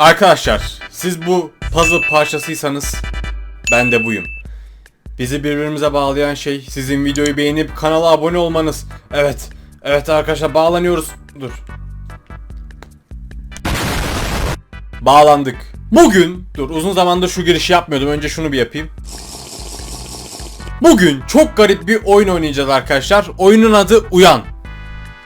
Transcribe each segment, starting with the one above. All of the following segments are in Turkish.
Arkadaşlar siz bu puzzle parçasıysanız ben de buyum. Bizi birbirimize bağlayan şey sizin videoyu beğenip kanala abone olmanız. Evet. Evet arkadaşlar bağlanıyoruz. Dur. Bağlandık. Bugün dur uzun zamandır şu girişi yapmıyordum. Önce şunu bir yapayım. Bugün çok garip bir oyun oynayacağız arkadaşlar. Oyunun adı Uyan.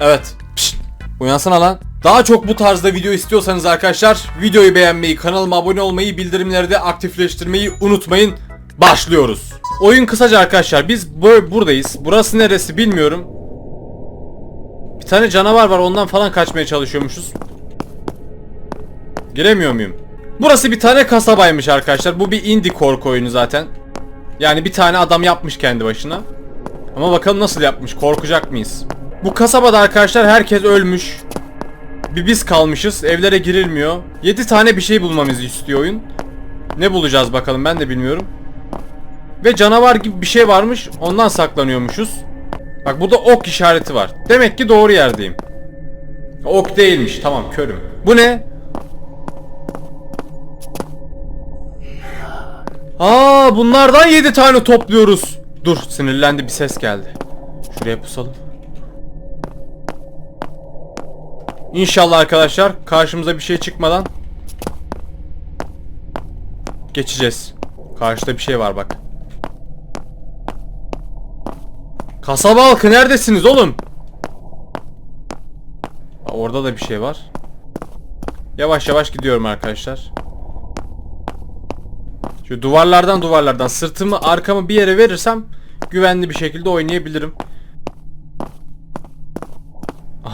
Evet. Pişt, uyansana lan. Daha çok bu tarzda video istiyorsanız arkadaşlar videoyu beğenmeyi, kanalıma abone olmayı, bildirimleri de aktifleştirmeyi unutmayın. Başlıyoruz. Oyun kısaca arkadaşlar biz böyle buradayız. Burası neresi bilmiyorum. Bir tane canavar var ondan falan kaçmaya çalışıyormuşuz. Giremiyor muyum? Burası bir tane kasabaymış arkadaşlar. Bu bir indie korku oyunu zaten. Yani bir tane adam yapmış kendi başına. Ama bakalım nasıl yapmış? Korkacak mıyız? Bu kasabada arkadaşlar herkes ölmüş. Bir biz kalmışız. Evlere girilmiyor. 7 tane bir şey bulmamızı istiyor oyun. Ne bulacağız bakalım ben de bilmiyorum. Ve canavar gibi bir şey varmış. Ondan saklanıyormuşuz. Bak burada ok işareti var. Demek ki doğru yerdeyim. Ok değilmiş. Tamam körüm. Bu ne? Aa bunlardan 7 tane topluyoruz. Dur sinirlendi bir ses geldi. Şuraya pusalım. İnşallah arkadaşlar karşımıza bir şey çıkmadan geçeceğiz. Karşıda bir şey var bak. Kasaba halkı neredesiniz oğlum? Orada da bir şey var. Yavaş yavaş gidiyorum arkadaşlar. Şu duvarlardan duvarlardan sırtımı arkamı bir yere verirsem güvenli bir şekilde oynayabilirim.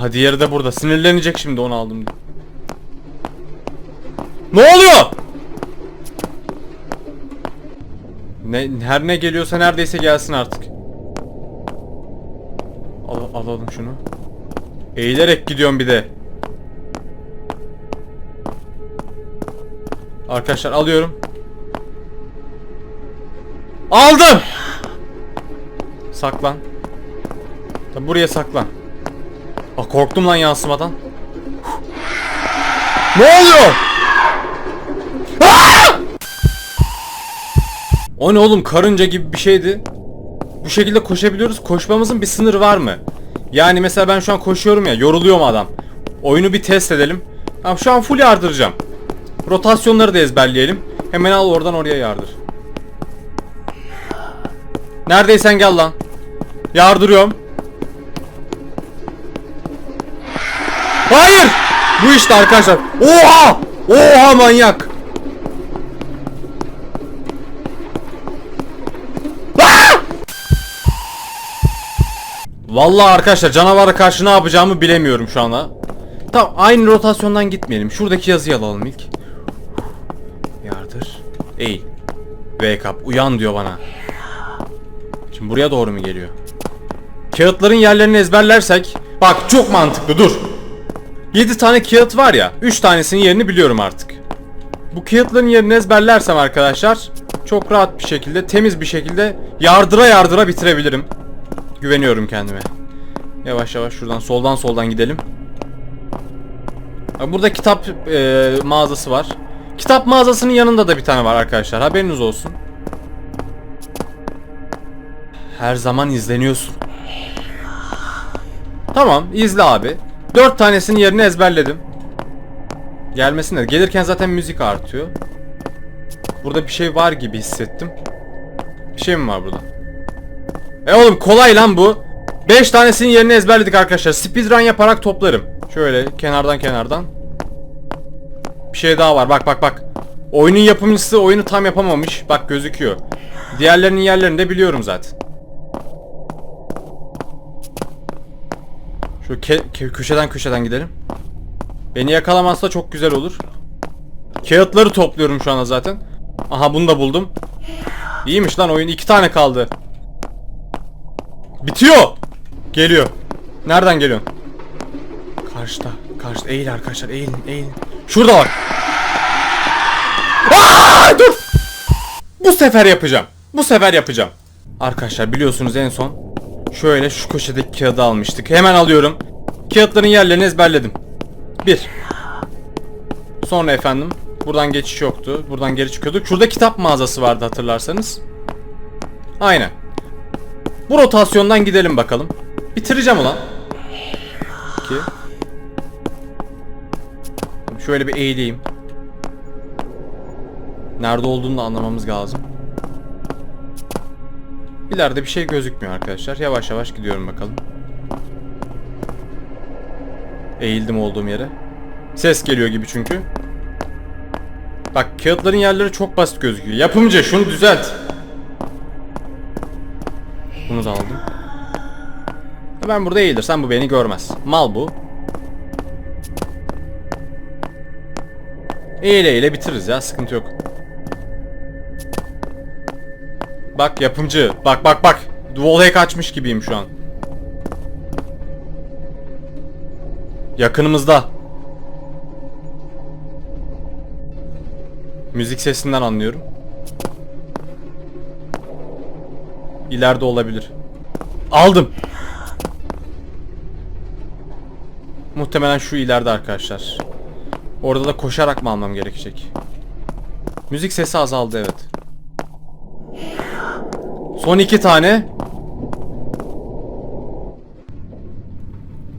Aha diğeri de burada. Sinirlenecek şimdi onu aldım. Ne oluyor? Ne, her ne geliyorsa neredeyse gelsin artık. Al, alalım şunu. Eğilerek gidiyorum bir de. Arkadaşlar alıyorum. Aldım. Saklan. Tabi buraya saklan. Aa, korktum lan yansımadan. ne oluyor? Aa! O ne oğlum karınca gibi bir şeydi. Bu şekilde koşabiliyoruz. Koşmamızın bir sınırı var mı? Yani mesela ben şu an koşuyorum ya yoruluyor mu adam? Oyunu bir test edelim. Tamam şu an full yardıracağım. Rotasyonları da ezberleyelim. Hemen al oradan oraya yardır. Neredeysen gel lan. Yardırıyorum. Hayır! Bu işte arkadaşlar. Oha! Oha manyak! Ah! Vallahi arkadaşlar canavara karşı ne yapacağımı bilemiyorum şu anda. Tamam aynı rotasyondan gitmeyelim. Şuradaki yazıyı alalım ilk. Yardır. Eğil. Wake up. Uyan diyor bana. Şimdi buraya doğru mu geliyor? Kağıtların yerlerini ezberlersek bak çok mantıklı dur. 7 tane kağıt var ya 3 tanesinin yerini biliyorum artık. Bu kağıtların yerini ezberlersem arkadaşlar çok rahat bir şekilde temiz bir şekilde yardıra yardıra bitirebilirim. Güveniyorum kendime. Yavaş yavaş şuradan soldan soldan gidelim. Burada kitap e, mağazası var. Kitap mağazasının yanında da bir tane var arkadaşlar haberiniz olsun. Her zaman izleniyorsun. Tamam izle abi. Dört tanesinin yerini ezberledim. Gelmesin de. Gelirken zaten müzik artıyor. Burada bir şey var gibi hissettim. Bir şey mi var burada? E oğlum kolay lan bu. 5 tanesinin yerini ezberledik arkadaşlar. Speedrun yaparak toplarım. Şöyle kenardan kenardan. Bir şey daha var. Bak bak bak. Oyunun yapımcısı oyunu tam yapamamış. Bak gözüküyor. Diğerlerinin yerlerini de biliyorum zaten. Ke- köşeden köşeden gidelim. Beni yakalamazsa çok güzel olur. Kağıtları topluyorum şu anda zaten. Aha bunu da buldum. İyiymiş lan oyun. iki tane kaldı. Bitiyor. Geliyor. Nereden geliyor? Karşıda. Karşıda. Eğil arkadaşlar. Eğilin. Eğilin. Şurada bak. Aa, dur. Bu sefer yapacağım. Bu sefer yapacağım. Arkadaşlar biliyorsunuz en son şöyle şu köşedeki kağıdı almıştık. Hemen alıyorum. Kağıtların yerlerini ezberledim. Bir. Sonra efendim Buradan geçiş yoktu. Buradan geri çıkıyorduk. Şurada kitap mağazası vardı hatırlarsanız. Aynen. Bu rotasyondan gidelim bakalım. Bitireceğim ulan. 2 Şöyle bir eğileyim. Nerede olduğunu da anlamamız lazım. İleride bir şey gözükmüyor arkadaşlar. Yavaş yavaş gidiyorum bakalım. Eğildim olduğum yere. Ses geliyor gibi çünkü. Bak kağıtların yerleri çok basit gözüküyor. Yapımcı şunu düzelt. Bunu da aldım. Ben burada eğilirsem bu beni görmez. Mal bu. Eğile eğile bitiririz ya sıkıntı yok. Bak yapımcı. Bak bak bak. Wallhack açmış gibiyim şu an. Yakınımızda. Müzik sesinden anlıyorum. İleride olabilir. Aldım. Muhtemelen şu ileride arkadaşlar. Orada da koşarak mı almam gerekecek? Müzik sesi azaldı evet. Son iki tane.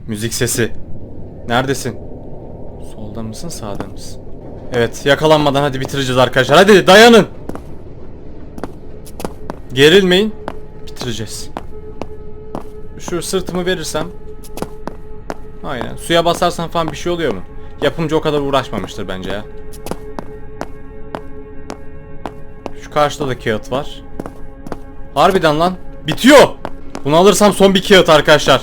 Müzik sesi. Neredesin? Solda mısın sağda mısın? Evet yakalanmadan hadi bitireceğiz arkadaşlar. Hadi dayanın. Gerilmeyin. Bitireceğiz. Şu sırtımı verirsem. Aynen. Suya basarsan falan bir şey oluyor mu? Yapımcı o kadar uğraşmamıştır bence ya. Şu karşıda da kağıt var. Harbiden lan. Bitiyor. Bunu alırsam son bir kağıt arkadaşlar.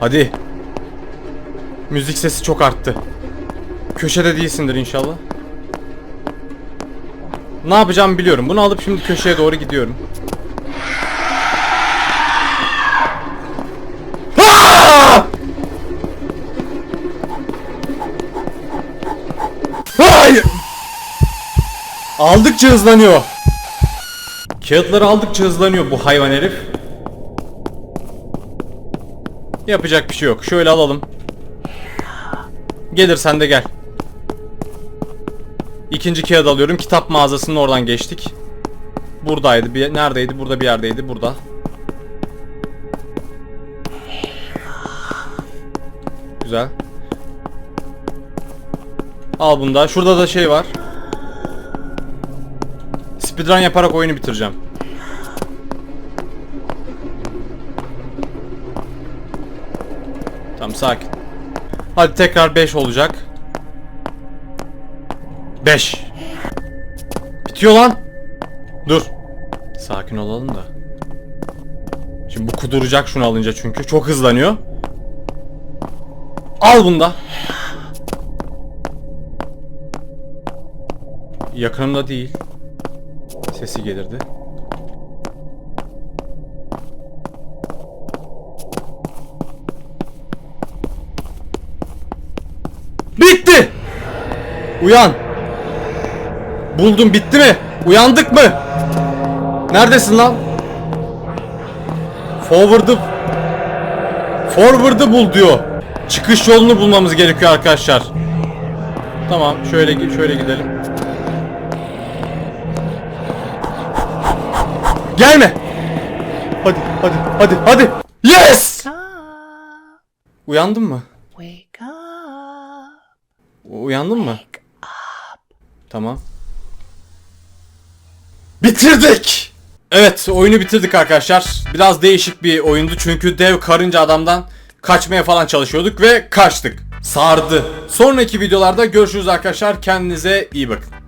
Hadi. Müzik sesi çok arttı. Köşede değilsindir inşallah. Ne yapacağımı biliyorum. Bunu alıp şimdi köşeye doğru gidiyorum. Aldıkça hızlanıyor. Kağıtları aldıkça hızlanıyor bu hayvan herif. Yapacak bir şey yok. Şöyle alalım. Gelir sen de gel. İkinci kağıt alıyorum. Kitap mağazasının oradan geçtik. Buradaydı. Bir, neredeydi? Burada bir yerdeydi. Burada. Güzel. Al bunda. Şurada da şey var. Speedrun yaparak oyunu bitireceğim. Tamam sakin. Hadi tekrar 5 olacak. 5. Bitiyor lan. Dur. Sakin olalım da. Şimdi bu kuduracak şunu alınca çünkü. Çok hızlanıyor. Al bunda. Yakınımda değil. Sesi gelirdi. Bitti. Uyan. Buldum bitti mi? Uyandık mı? Neredesin lan? Forward'ı Forward'ı bul diyor. Çıkış yolunu bulmamız gerekiyor arkadaşlar. Tamam, şöyle şöyle gidelim. Gelme. Hadi, hadi, hadi, hadi. Yes! Wake up, Uyandın mı? wake up. Uyandın mı? Tamam. Bitirdik. Evet oyunu bitirdik arkadaşlar. Biraz değişik bir oyundu çünkü dev karınca adamdan kaçmaya falan çalışıyorduk ve kaçtık. Sardı. Sonraki videolarda görüşürüz arkadaşlar. Kendinize iyi bakın.